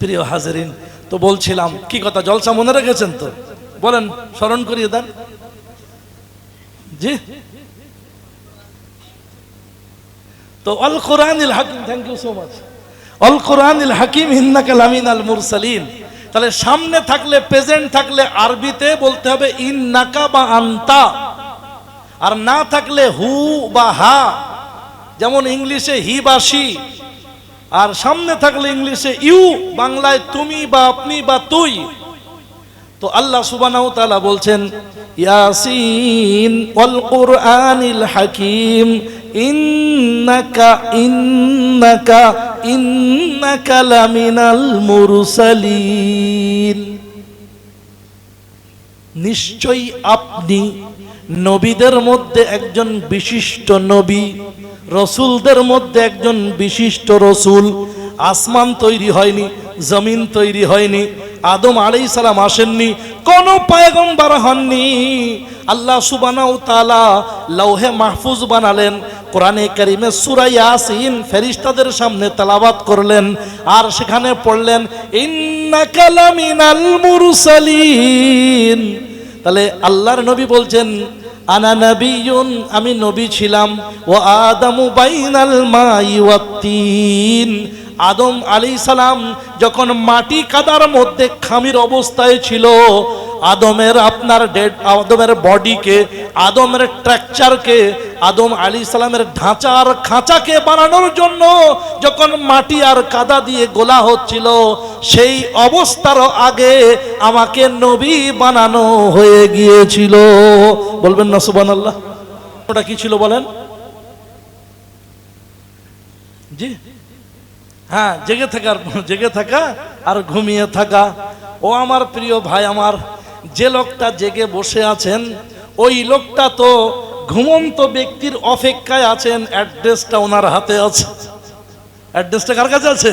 প্রিয় হাজারিন, তো বলছিলাম, কি কথা, জলসা মনে রেখেছেন তো? বলেন, স্মরণ করিয়ে দেন। জি। তো অল কোরআনিল হাকিম থ্যাংক ইউ সো মাচ অল কোরআনিল হাকিম হিন্না কালামিন আল মুরসালিন। তাহলে সামনে থাকলে প্রেজেন্ট থাকলে, আরবিতে বলতে হবে, ইন্নাকা বা আন্তা। আর না থাকলে, হু বা হা। যেমন ইংলিশে হি বা সি আর সামনে থাকলে ইংলিশে ইউ, বাংলায় তুমি বা আপনি বা তুই। তো আল্লাহ সুবহানাহু তাআলা বলছেন, ইয়াসিন ওয়াল কুরআনিল হাকিম, ইন্নাকা ইন্নাকা ইন্নাকা লামিনাল মুরসালিন। নিশ্চয়ই আপনি নবীদের মধ্যে একজন বিশিষ্ট নবী, রসুলদের মধ্যে একজন বিশিষ্ট রসুল। আসমান তৈরি হয়নি, জমিন তৈরি হয়নি, আদম আলাই সালাম আসেননি, কোন পায়গম্বার হননি। আল্লাহ সুবানাও তালা লৌহে মাহফুজ বানালেন, কোরআনে কারিমে সূরা ইয়াসিন ফেরেশতাদের সামনে তেলাওয়াত করলেন, আর সেখানে পড়লেন, ইন্নাকা লামিনাল মুরসালিন। তাহলে আল্লাহর নবী বলছেন, আনা নবীন আমি নবী ছিলাম। ও আদামু বাইনাল আদম আলী সালাম যখন মাটি কাদার মধ্যে খামির অবস্থায় ছিল, আদমের আপনার ডেড আদমের বডিকে আদমের স্ট্রাকচারকে আদম আলী সালামের ঢাঁচা আর খাঁচাকে বানানোর জন্য যখন মাটি আর কাদা দিয়ে গোলা হচ্ছিল, সেই অবস্থার আগে আমাকে নবী বানানো হয়ে গিয়েছিল। বলবেন না সুবান আল্লাহ ওটা কি ছিল বলেন? জি। হ্যাঁ জেগে থাকার জেগে থাকা আর ঘুমিয়ে থাকা। ও আমার প্রিয় ভাই আমার, যে লোকটা জেগে বসে আছেন, ওই লোকটা তো ঘুমন্ত ব্যক্তির অপেক্ষায় আছেন, অ্যাড্রেসটা ওনার হাতে আছে। অ্যাড্রেসটা কার কাছে আছে?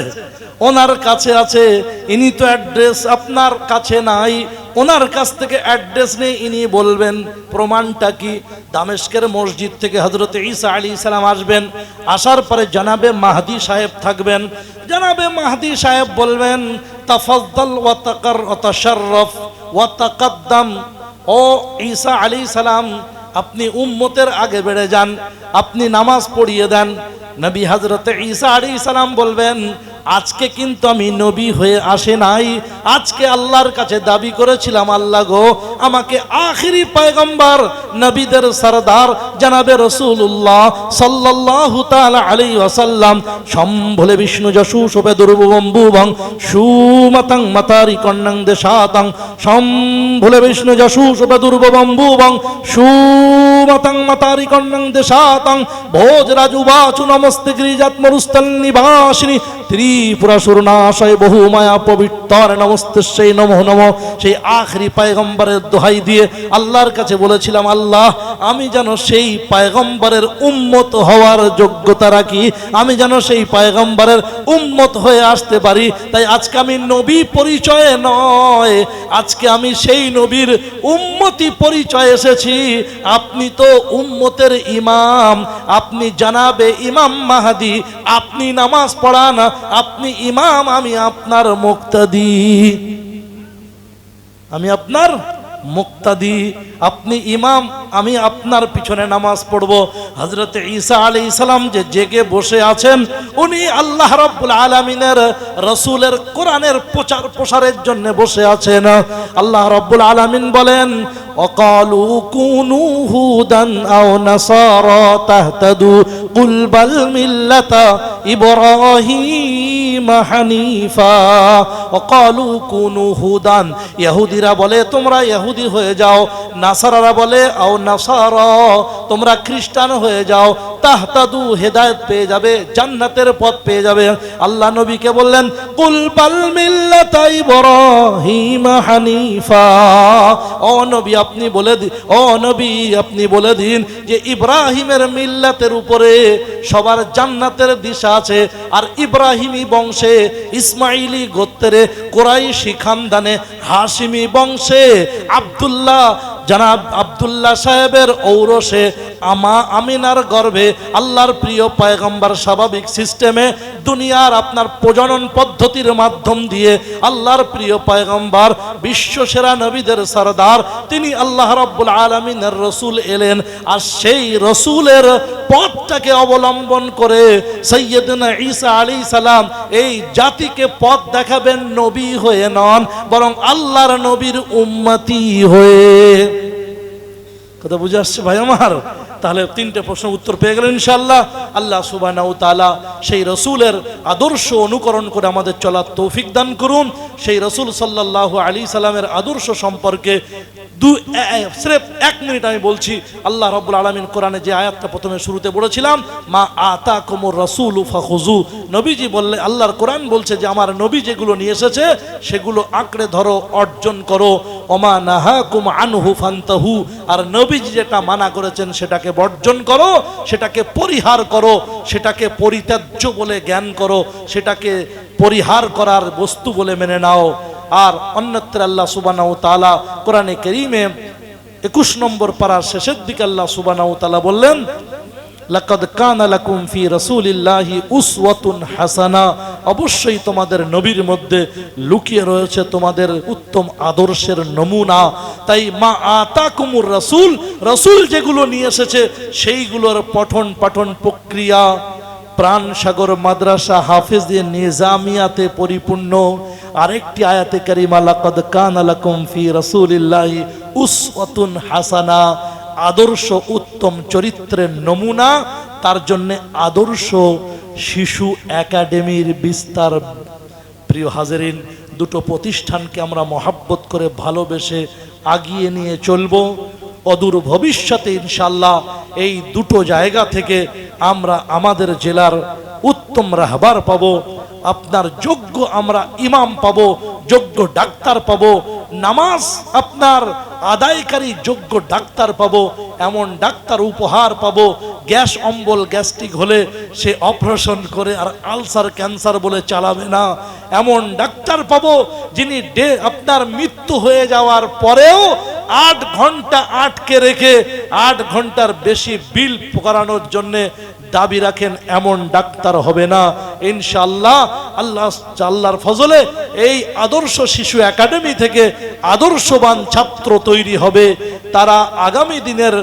ওনার কাছে আছে। ইনি তো অ্যাড্রেস আপনার কাছে নাই। ওনার কাছ থেকে অ্যাড্রেস নেই। ইনি বলবেন, প্রমাণটা কি? দামেস্কের মসজিদ থেকে হজরত ঈসা আলী সালাম আসবেন। আসার পরে জানাবে মাহদি সাহেব থাকবেন। জানাবে মাহদি সাহেব বলবেন তাফাদ্দাল ওয়া তাকার ওয়া তাশাররফ ওয়া তাকাদ্দাম। ও ঈসা আলী সালাম আপনি উম্মতের আগে বেড়ে যান, আপনি নামাজ পড়িয়ে দেন। নবী হজরত ঈসা আলী ইসালাম বলবেন, আজকে কিন্তু আমি নবী হয়ে আসে নাই। আজকে আল্লাহর কাছে দাবি করেছিলাম, আল্লাহ গো, আমাকে আখিরি পায়গম্বার, নবীদের সরদার জানাবে রসুল্লাহ সাল্লাল্লাহু তাআলা আলাইহি ওয়াসাল্লাম। সম্ভলে বিষ্ণু যশু, শোভে দুর্বম্বুভং সুমতং মাতারি কন্নং দেশাতং। সম্ভলে বিষ্ণু যশু, শোভে দুর্বম্বুভং সুমতং মাতারি কন্নং দেশাতং। ভোজ রাজুবাচু নমস্তে গিরিজাত্মরুস্তল নিবাসিনী ত্রিপুরা সুরনাশয় বহু মায়া পবিত্র নমস্তে সেই নমঃ নম। সেই আখরি পায়গম্বরের দোহাই দিয়ে আল্লাহর কাছে বলেছিলাম, আল্লাহ, আমি যেন সেই পায়গম্বরের উম্মত হওয়ার যোগ্যতা রাখি। আমি যেন সেই পায়গম্বরের উম্মত হয়ে আসতে পারি। তাই আজকে আমি নবী পরিচয়ে নয়। আজকে আমি সেই নবীর উম্মতি পরিচয় এসেছি। আপনি তো উম্মতের ইমাম। আপনি জানাবে ইমাম মাহাদি। আপনি নামাজ পড়ান। আপনি ইমাম, আমি আপনার মুক্তাদি। আমি আপনার মুক্তাদি, আপনি ইমাম, আমি আপনার পিছনে নামাজ পড়ব। হজরতে ঈসা আলী ইসলাম যে জেগে বসে আছেন, উনি আল্লাহ রব্বুল আলমিনের রসুলের কোরআনের প্রচার প্রসারের জন্য বসে আছেন। আল্লাহ রব্বুল আলমিন বলেন অকালু কুনু হুদান আও নাসার তাহতাদু কুল বাল মিল্লাতা ইব্রাহিম হানিফা। অকালু কুনু হুদান ইহুদিরা বলে, তোমরা ইহুদি হয়ে যাও। নাসারারা বলে, আও নাসারা, তোমরা খ্রিস্টান হয়ে যাও। তাহতাদু হেদায়েত পেয়ে যাবে, জান্নাতের পথ পেয়ে যাবে। আল্লাহ নবীকে বললেন, কুল বাল মিল্লাতা ইব্রাহিম হানিফা। ও নবী, আপনি বলে দিন ও নবী, আপনি বলে দিন যে ইব্রাহিমের মিল্লাতের উপরে সবার জান্নাতের দিশা আছে। আর ইব্রাহিমী বংশে ইসমাইলি গোত্রে কোরাইশি খানদানে হাসিমি বংশে আব্দুল্লাহ জানাব আব্দুল্লাহ সাহেবের ঔরসে আমা আমিনার গর্ভে আল্লাহর প্রিয় পয়গম্বর স্বাভাবিক সিস্টেমে দুনিয়ার আপনার প্রজনন পদ্ধতির মাধ্যম দিয়ে আল্লাহর প্রিয় পয়গম্বর বিশ্ব সেরা নবীদের সরদার, তিনি আল্লাহ রাব্বুল আলমিনের রসুল এলেন আর সেই রসুলের পথটাকে অবলম্বন করে সৈয়দনা ঈসা আলী সালাম এই জাতিকে পথ দেখাবেন নবী হয়ে নন, বরং আল্লাহর নবীর উম্মতি হয়ে কথা বুঝে আসছে ভাই আমার? তাহলে তিনটে প্রশ্ন উত্তর পেয়ে গেলেন ইনশাল্লাহ আল্লাহ সুবাহ তালা সেই রসুলের আদর্শ অনুকরণ করে আমাদের চলার তৌফিক দান করুন। সেই রসুল সাল্লাহ আলী সালামের আদর্শ সম্পর্কে দু স্রেফ এক মিনিট আমি বলছি, আল্লাহ রব্বুল আলমিন কোরআনে যে আয়াতটা প্রথমে শুরুতে বলেছিলাম, মা আতা কোমর রসুল ফাখুজু নবীজি বললে, আল্লাহর কোরআন বলছে যে আমার নবী যেগুলো নিয়ে এসেছে, সেগুলো আঁকড়ে ধরো, অর্জন করো। ওমা নাহা কুম আনহু ফান্তাহু। আর নবীজি যেটা মানা করেছেন সেটাকে বর্জন করো, সেটাকে পরিহার করো, সেটাকে পরিত্যাজ্য বলে জ্ঞান করো, সেটাকে পরিহার করার বস্তু বলে মেনে নাও। আর অন্যত্র আল্লাহ সুবানাউ তালা কোরআনে করিমে একুশ নম্বর পাড়ার শেষের দিকে আল্লাহ সুবানাউ তালা বললেন লাকাদ কানা লাকুম ফি রাসূলিল্লাহি উসওয়াতুন হাসানা। অবশ্যই তোমাদের নবীর মধ্যে লুকিয়ে রয়েছে তোমাদের উত্তম আদর্শের নমুনা। তাই মা আতাকুমুর রাসূল রাসূল যেগুলো নিয়ে এসেছে সেইগুলোর পঠন পাঠন প্রক্রিয়া প্রাণ সাগর মাদ্রাসা হাফিজ নিজামিয়াতে পরিপূর্ণ। আরেকটি আয়াতে কারিমা, লাকাদ কানা লাকুম ফি রাসূলিল্লাহি উসওয়াতুন হাসানা। আদর্শ উত্তম চরিত্রের নমুনা, তার জন্য আদর্শ শিশু একাডেমির বিস্তার। প্রিয় হাজারিন, দুটো প্রতিষ্ঠানকে আমরা মহাব্বত করে ভালোবেসে আগিয়ে নিয়ে চলবো। অদূর ভবিষ্যতে ইনশাল্লাহ এই দুটো জায়গা থেকে আমরা আমাদের জেলার উত্তম রাহবার পাব, আপনার যোগ্য আমরা ইমাম পাব, যোগ্য ডাক্তার পাবো নামাজ আপনার আদায়কারী যোগ্য ডাক্তার পাবো, এমন ডাক্তার উপহার পাবো, গ্যাস অম্বল, গ্যাস্ট্রিক হলে সে অপারেশন করে আর আলসার, ক্যান্সার বলে চালাবে না। এমন ডাক্তার পাবো যিনি ডে, আপনার মৃত্যু হয়ে যাওয়ার পরেও আট ঘণ্টা আটকে রেখে আট ঘণ্টার বেশি বিল করানোর জন্যে দাবি রাখেন, এমন ডাক্তার হবে না। ইনশাল্লাহ আল্লাহ, আল্লাহর ফজলে এই আদর্শ শিশু একাডেমি থেকে আদর্শবান ছাত্র তৈরি হবে। তারা আগামী দিনের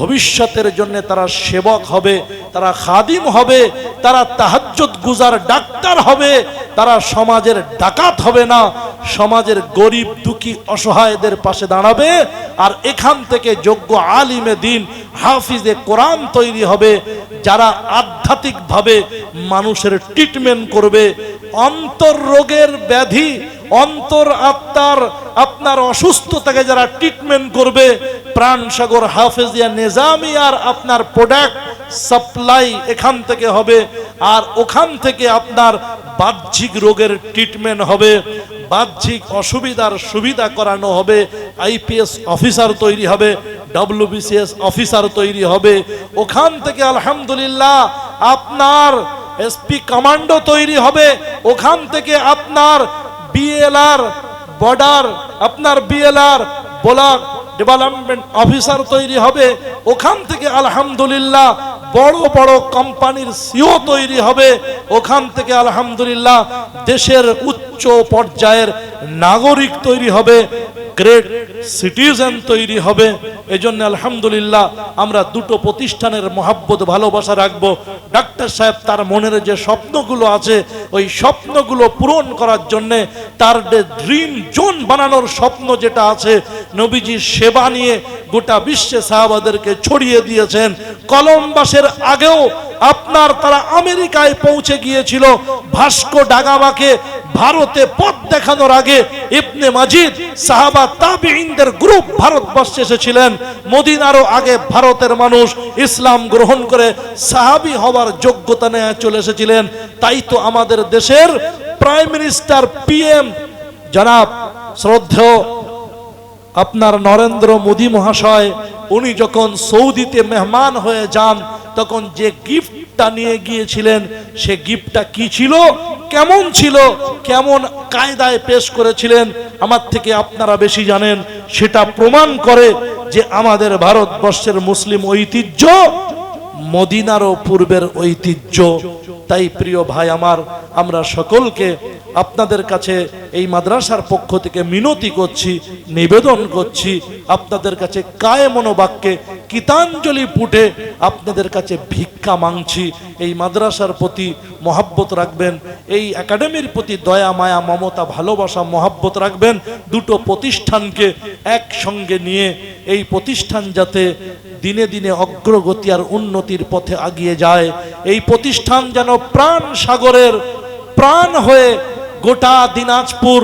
ভবিষ্যতের জন্য তারা সেবক হবে, তারা খাদিম হবে, তারা তাহাজ্জুদ গুজার ডাক্তার হবে, তারা সমাজের ডাকাত হবে না। সমাজের গরিব, দুঃখী, অসহায়দের পাশে দাঁড়াবে আর এখান থেকে যোগ্য আলিমে দিন, হাফিজে কোরআন তৈরি হবে, যারা আধ্যাত্মিকভাবে মানুষের ট্রিটমেন্ট করবে। অন্তর রোগের ব্যাধি অন্তর আত্মার, আপনার অসুস্থতাকে যারা ট্রিটমেন্ট করবে প্রাণ সাগর হাফেজিয়া নিজামিয়ার আপনার প্রোডাক্ট সাপ্লাই এখান থেকে হবে, আর ওখান থেকে আপনার বাহ্যিক রোগের ট্রিটমেন্ট হবে, বাহ্যিক অসুবিধার সুবিধা করানো হবে আইপিএস অফিসার তৈরি হবে ডব্লিউবিসিএস অফিসার তৈরি হবে, ওখান থেকে আলহামদুলিল্লাহ আপনার এসপি কমান্ডো তৈরি হবে, ওখান থেকে আপনার বিএলআর বর্ডার আপনার বিএলআর ব্লক ডেভেলপমেন্ট অফিসার তৈরি হবে। ওখান থেকে আলহামদুলিল্লাহ বড় বড় কোম্পানির সিও তৈরি হবে। ওখান থেকে আলহামদুলিল্লাহ দেশের উচ্চ পর্যায়ের নাগরিক তৈরি হবে গ্রেট সিটিজেন তৈরি হবে। এজন্য আলহামদুলিল্লাহ আমরা দুটো প্রতিষ্ঠানের মহাব্বত, ভালোবাসা রাখব। ডাক্তার সাহেব তার মনের যে স্বপ্নগুলো আছে, ওই স্বপ্নগুলো পূরণ করার জন্যে তার ড্রিম জোন বানানোর স্বপ্ন যেটা আছে, নবীজির সেবা নিয়ে গোটা বিশ্বে সাহাবাদেরকে ছড়িয়ে দিয়েছেন। কলম্বাসের আগেও আপনার তারা আমেরিকায় পৌঁছে গিয়েছিল, ভাস্কো ডাগামাকে ভারতে পথ দেখানোর আগে ইবনে মাজিদ সাহাবা তাবিঈনদের গ্রুপ ভারতবর্ষে এসেছিলেন। মদিনারও আগে ভারতের মানুষ ইসলাম গ্রহণ করে সাহাবি হওয়ার যোগ্যতা নিয়ে চলে এসেছিলেন। তাই তো আমাদের দেশের প্রাইম মিনিস্টার পিএম জনাব শ্রদ্ধেয় আপনার নরেন্দ্র মোদী মহাশয়, উনি যখন সৌদিতে মেহমান হয়ে যান, তখন যে গিফটটা নিয়ে গিয়েছিলেন, সে গিফটটা কি ছিল, কেমন ছিল, কেমন কায়দায় পেশ করেছিলেন, আমার থেকে আপনারা বেশি জানেন। সেটা প্রমাণ করে যে আমাদের ভারতবর্ষের মুসলিম ঐতিহ্য, মদিনারও পূর্বের ঐতিহ্য। তাই প্রিয় ভাই আমার, আমরা সকলকে আপনাদের কাছে এই মাদ্রাসার পক্ষ থেকে মিনতি করছি, নিবেদন করছি, আপনাদের কাছে কায়ে মনোবাক্যে গীতাঞ্জলি পুটে আপনাদের কাছে ভিক্ষা মাংছি। এই মাদ্রাসার প্রতি মহাব্বত রাখবেন, এই একাডেমির প্রতি দয়া, মায়া, মমতা, ভালোবাসা, মহাব্বত রাখবেন। দুটো প্রতিষ্ঠানকে একসঙ্গে নিয়ে এই প্রতিষ্ঠান যাতে দিনে দিনে অগ্রগতি আর উন্নতির পথে আগিয়ে যায়। এই প্রতিষ্ঠান যেন প্রাণ সাগরের প্রাণ হয়ে গোটা দিনাজপুর,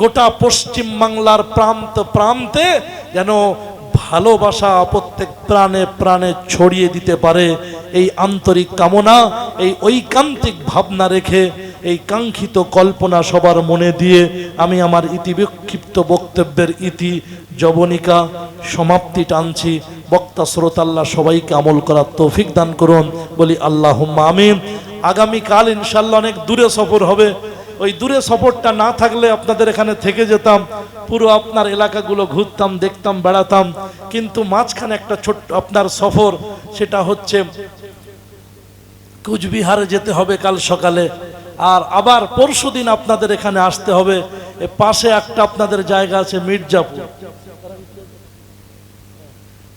গোটা পশ্চিম বাংলার প্রান্ত প্রান্তে যেন ভালোবাসা প্রত্যেক প্রাণে প্রাণে ছড়িয়ে দিতে পারে। এই আন্তরিক কামনা, এই ঐকান্তিক ভাবনা রেখে, এই কাঙ্ক্ষিত কল্পনা সবার মনে দিয়ে আমি আমার ইতিবিক্ষিপ্ত বক্তব্যের ইতি জবনিকা সমাপ্তি টানছি। বক্তা শ্রোতাল্লাহ সবাইকে আমল করার তৌফিক দান করুন। বলি আল্লাহ আমিন। আগামীকাল ইনশাল্লাহ অনেক দূরে সফর হবে। ওই দূরে সফরটা না থাকলে আপনাদের এখানে থেকে যেতাম, পুরো আপনার এলাকাগুলো ঘুরতাম, দেখতাম, বেড়াতাম। কিন্তু মাঝখানে একটা ছোট্ট আপনার সফর, সেটা হচ্ছে কুচবিহারে যেতে হবে কাল সকালে, আর আবার পরশু দিন আপনাদের এখানে আসতে হবে। পাশে একটা আপনাদের জায়গা আছে মির্জাপুর।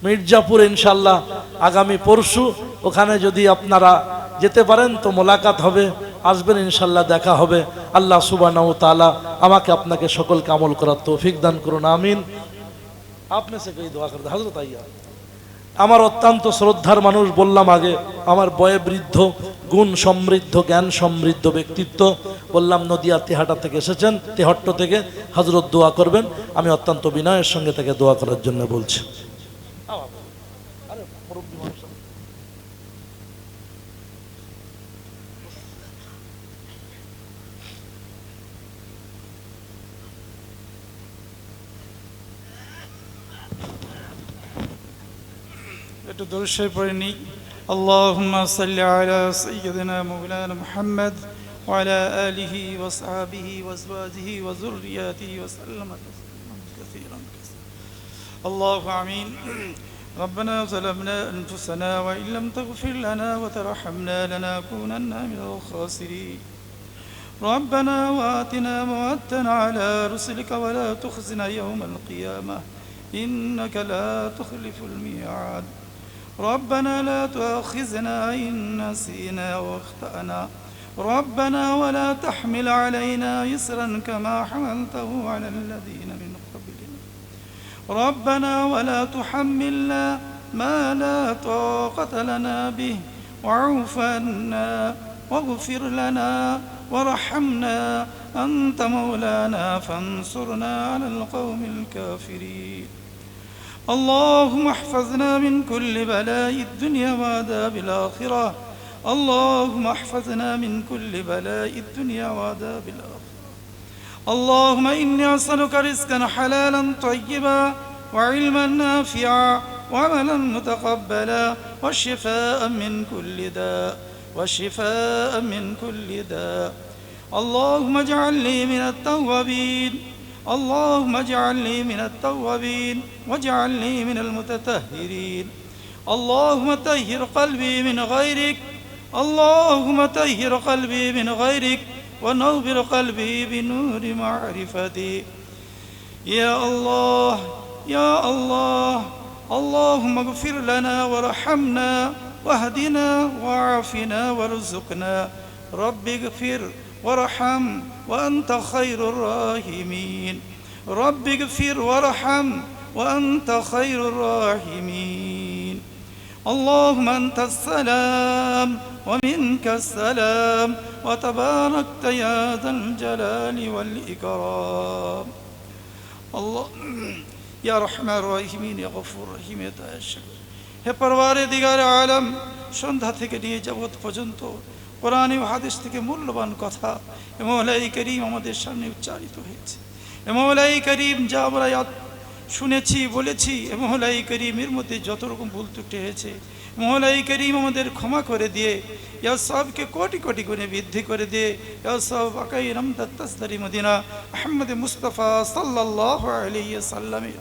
মির্জাপুর ইনশাল্লাহ আগামী পরশু। ওখানে যদি আপনারা যেতে পারেন তো মোলাকাত হবে, আসবেন ইনশাল্লাহ দেখা হবে। আল্লাহ সুবাহ তালা আমাকে আপনাকে সকলকে আমল করার তৌফিক দান করুন, আমিন। আপনি সে দোয়া করতে হজরত আইয়া। আমার অত্যন্ত শ্রদ্ধার মানুষ, বললাম আগে, আমার বয়ে বৃদ্ধ গুণ সমৃদ্ধ, জ্ঞান সমৃদ্ধ ব্যক্তিত্ব। বললাম নদিয়া তেহাটা থেকে এসেছেন, তেহট্ট থেকে হজরত দোয়া করবেন। আমি অত্যন্ত বিনয়ের সঙ্গে তাকে দোয়া করার জন্য বলছি। একটু দরুশ্বর পড়ে নিই اللهم صل على سيدنا مولانا محمد وعلى آله وصحبه وأزواجه وذرياته وسلم تسليما كثيرا كثيرا الله آمين. ربنا ظلمنا أنفسنا وإن لم تغفر لنا وترحمنا لنكونن من الخاسرين. ربنا وآتنا موعدتنا على رسلك ولا تخزنا يوم القيامة. إنك لا تخلف الميعاد. ربنا لا تؤاخذنا إن نسينا واخطأنا. ربنا ولا تحمل علينا يسرا كما حملته على الذين من ربنا ولا تحملنا ما لا طاقة لنا به واعف عنا واغفر لنا وارحمنا أنت مولانا فانصرنا على القوم الكافرين. اللهم احفظنا من كل بلاء الدنيا وعذاب الآخرة. اللهم احفظنا من كل بلاء الدنيا وعذاب الآخرة. اللهم إني أسألك رزقا حلالا طيبا وعلما نافعا وعملا متقبلا وشفاء من كل داء وشفاء من كل داء. اللهم اجعلني من التوابين اللهم اجعلني من التوابين واجعلني من المتطهرين. اللهم طهر قلبي من غيرك اللهم طهر قلبي من غيرك. ونور قلبي بنور معرفتي. يا الله يا الله اللهم اغفر لنا وارحمنا واهدنا وعافنا وارزقنا. رب اغفر وارحم وأنت خير الراحمين. رب اغفر وارحم وأنت خير الراحمين. اللهم أنت السلام ومنك السلام وتباركت يا ذا الجلال والإكرام الله يا رحمن الراحمين يا غفور رحيم يا داعي হে পরবারে দিগার আলম সন্ধ্যা থেকে নিয়ে জগৎ পর্যন্ত কোরআন ও হাদিস থেকে মূল্যবান কথা এমলাই করিম আমাদের সামনে উচ্চারিত হয়েছে এমলাই করিম যা আমরা আত- শুনেছি, বলেছি এমলাই করিমের মধ্যে যত রকম ভুল ত্রুটি হয়েছে, মহলাই করিম আমাদের ক্ষমা করে দিয়ে, ইয়া সবকে কোটি কোটি গুণে বৃদ্ধি করে দিয়ে, ইয়া সব আকাই রমদারি মদিনা, আহমদ মুস্তফা সাল্লাহ আলিয়া সাল্লামের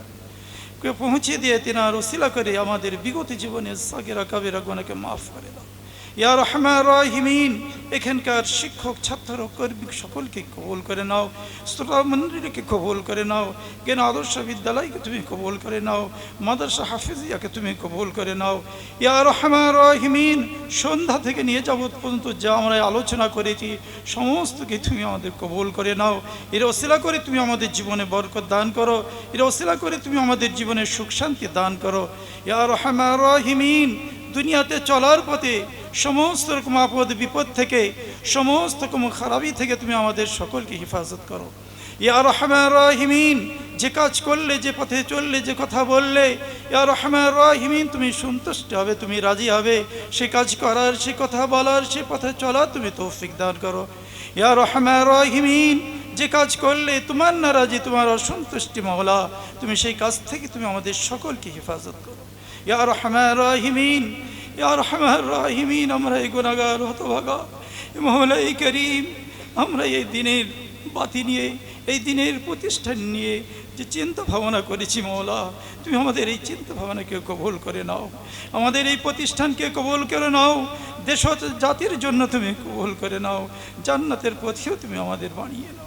পৌঁছে দিয়ে তেনার ওসিলা করে আমাদের বিগত জীবনের সাগেরা কাবেরা গোনাকে মাফ করে দাও। ইয়া রহমান রাহিমিন, এখানকার শিক্ষক, ছাত্র, কর্মী সকলকে কবুল করে নাও, শ্রোতা মন্দিরকে কবুল করে নাও, জ্ঞান আদর্শ বিদ্যালয়কে তুমি কবুল করে নাও, মাদ্রাসা হাফিজিয়াকে তুমি কবুল করে নাও। ইয়া রহমান রাহিমিন, সন্ধ্যা থেকে নিয়ে যাবত পর্যন্ত যা আমরা আলোচনা করেছি সমস্তকে তুমি আমাদের কবুল করে নাও। এর অশিলা করে তুমি আমাদের জীবনে বরকত দান করো। এর অশিলা করে তুমি আমাদের জীবনে সুখ শান্তি দান করো। ইয়া রহমান রাহিমিন, দুনিয়াতে চলার পথে সমস্ত রকম আপদ, বিপদ থেকে, সমস্ত রকম খারাপি থেকে তুমি আমাদের সকলকে হেফাজত করো। ইয়া রহমান রাহিমিন, যে কাজ করলে, যে পথে চললে, যে কথা বললে, ইয়া রহমান রাহিমিন, তুমি সন্তুষ্ট হবে, তুমি রাজি হবে। সে কাজ করার, সে কথা বলার, সে পথে চলা তুমি তৌফিক দান করো। ইয়া রহমান রাহিমিন, যে কাজ করলে তোমার নারাজি, তোমার অসন্তুষ্টি মহলা, তুমি সেই কাজ থেকে তুমি আমাদের সকলকে হেফাজত করো। ইয়া রহমান রাহিমিন রহমান আমরা এই গুণাগার হতভাগা। মহলাই করিম, আমরা এই দিনের বাতি নিয়ে, এই দিনের প্রতিষ্ঠান নিয়ে যে চিন্তা ভাবনা করেছি মৌলা তুমি আমাদের এই চিন্তা ভাবনাকে কবল করে নাও। আমাদের এই প্রতিষ্ঠানকে কবল করে নাও। দেশ জাতির জন্য তুমি কবুল করে নাও। জান্নাতের পথেও তুমি আমাদের বানিয়ে নাও।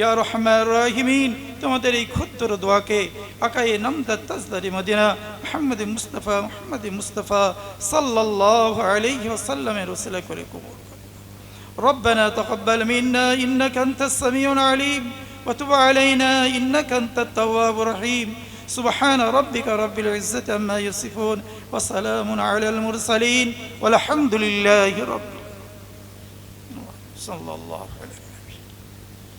ইয়া রহমান রাহিমিন তোমাদের এই ক্ষুদ্র দোয়াকে আকায়ে নামদাত তাজদারি মদিনা মোহাম্মদ মুস্তাফা মোহাম্মদ মুস্তাফা সাল্লাল্লাহু আলাইহি ওয়াসাল্লামের ওসিলা করে কবুল করো ربنا تقبل منا إنك أنت السميع العليم وتب علينا إنك أنت التواب الرحيم سبحان ربك رب العزة عما يصفون وسلام على المرسلين والحمد لله رب صلى الله عليه وسلم